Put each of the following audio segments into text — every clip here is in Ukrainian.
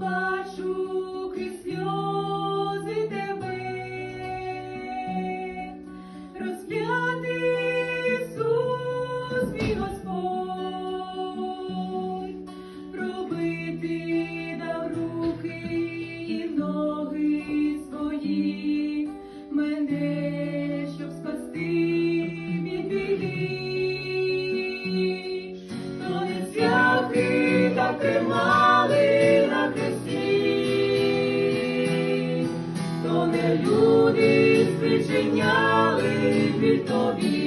бачу крізь сльози тебе, розп'ятий Ісус, мій відчиняли від тобі.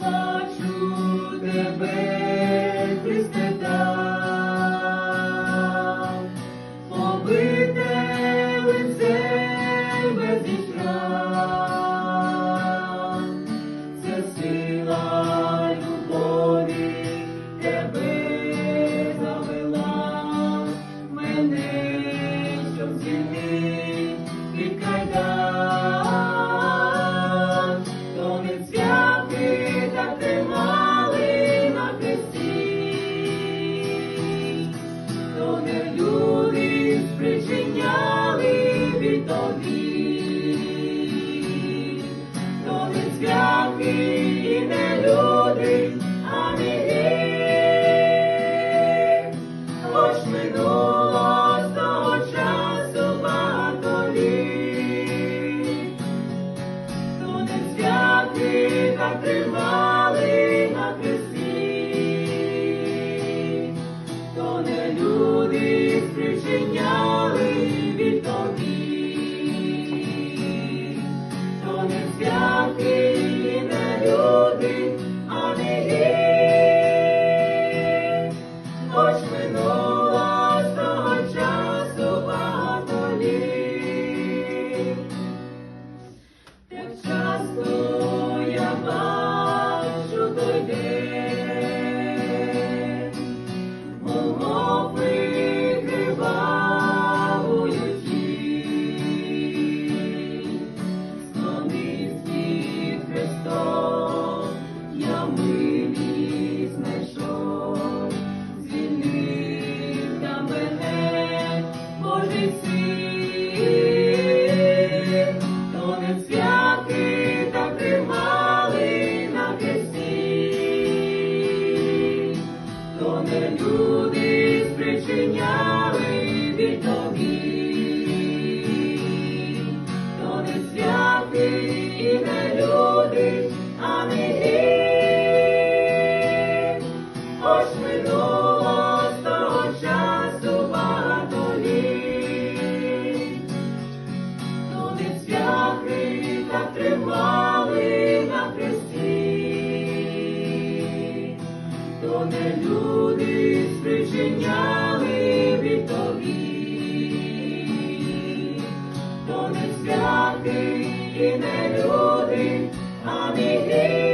бачу тебе, Христе, там, побите без ікрам, це сила тебе. Lord. люди спричиняли. мене люди спричиняли вітові, бо не святи і не люди, а не гірі.